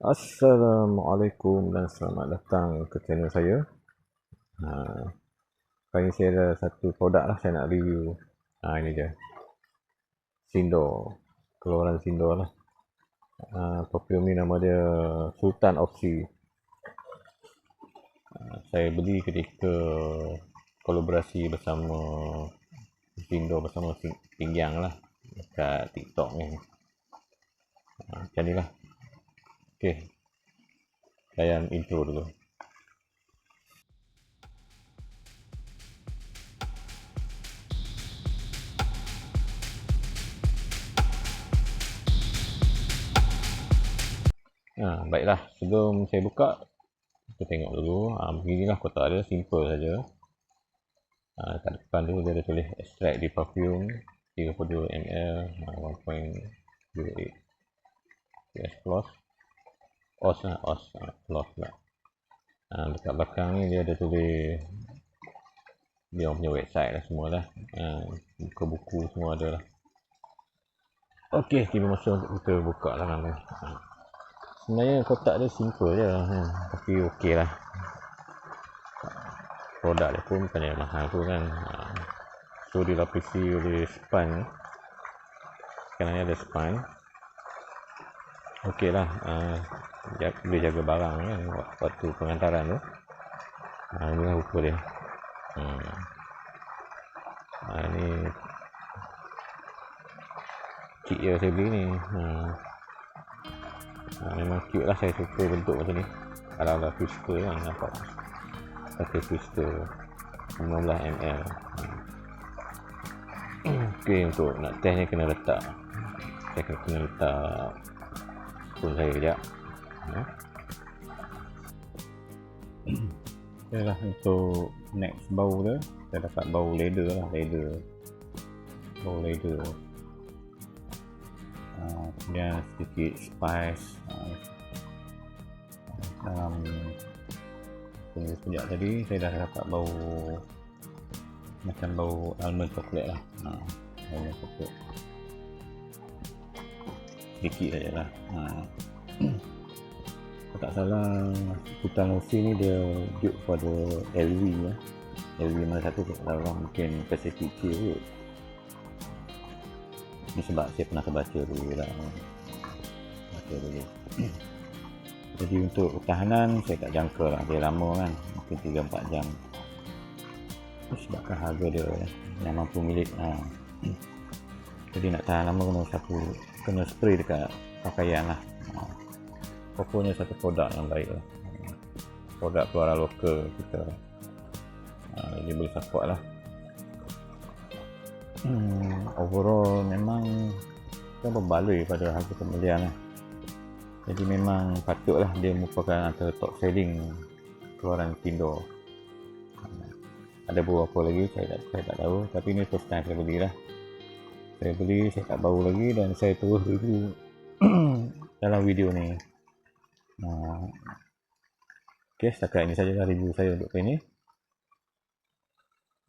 Assalamualaikum dan selamat datang ke channel saya. Ha, kali ini saya ada satu produk lah saya nak review. Ha, ini dia. Sindor. Keluaran Sindor lah. Ha, perfume ni nama dia Sultan of Sea. Ha, saya beli ketika kolaborasi bersama Sindor bersama Pinggiang lah. Dekat TikTok ni. Ha, macam ni lah. Okey. Saya intro dulu. Ha, baiklah, sebelum saya buka, kita tengok dulu. Ha, beginilah kotak dia, simple saja. Ha, kat depan tu dia ada tulis extract di perfume 32 ml, ha, 1.08 US plus os lah os cloth lah ha, dekat belakang ni dia ada tulis dia punya website lah semua lah ha, buku-buku semua ada lah. Ok kita masuk untuk kita buka lah kan. Ha. sebenarnya kotak dia simple je ha. tapi ok lah. Produk dia pun bukan yang mahal tu kan. Ha. so dilapisi oleh span. Ni ada span. Ok lah uh, boleh jaga barang kan waktu pengantaran tu. Ha, ni lah ukur dia. Hmm. ha, ni cik ya saya beli ni ha. Ha, memang cute lah saya suka bentuk macam ni. Kalau ada twister kan nampak. Pakai twister 15ml hmm. ok untuk nak test ni kena letak. Saya kena letak. Pun saya kejap ya. Okay lah untuk next bau dia saya dapat bau leather lah leather. Bau leather. Uh, kemudian sedikit spice. Dalam tunggu sekejap tadi saya dah dapat bau macam bau almond coklat lah. Uh, almond coklat sedikit saja lah uh tak salah hutan Osi ni dia build pada LV ya. LV mana satu tak tahu lah mungkin Pacific K kot ni sebab saya pernah terbaca dulu lah. Baca dulu. Jadi untuk pertahanan saya tak jangka lah. Dia lama kan mungkin 3-4 jam. Sebabkan harga dia ya, yang mampu milik ha. jadi nak tahan lama kena satu kena spray dekat pakaian lah pokoknya satu produk yang baik lah. Produk keluaran lokal kita uh, dia boleh support lah. Hmm, overall memang kita berbaloi pada harga pembelian lah. Jadi memang patutlah dia merupakan antara top selling keluaran Tindo ada beberapa lagi saya tak, saya tak tahu tapi ni first time saya beli lah. Saya beli saya tak bau lagi dan saya terus review dalam video ni Okay, setakat ini sahaja review saya untuk kali ini.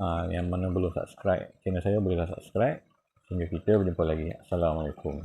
Uh, yang mana belum subscribe channel saya, bolehlah subscribe. Sehingga kita berjumpa lagi. Assalamualaikum.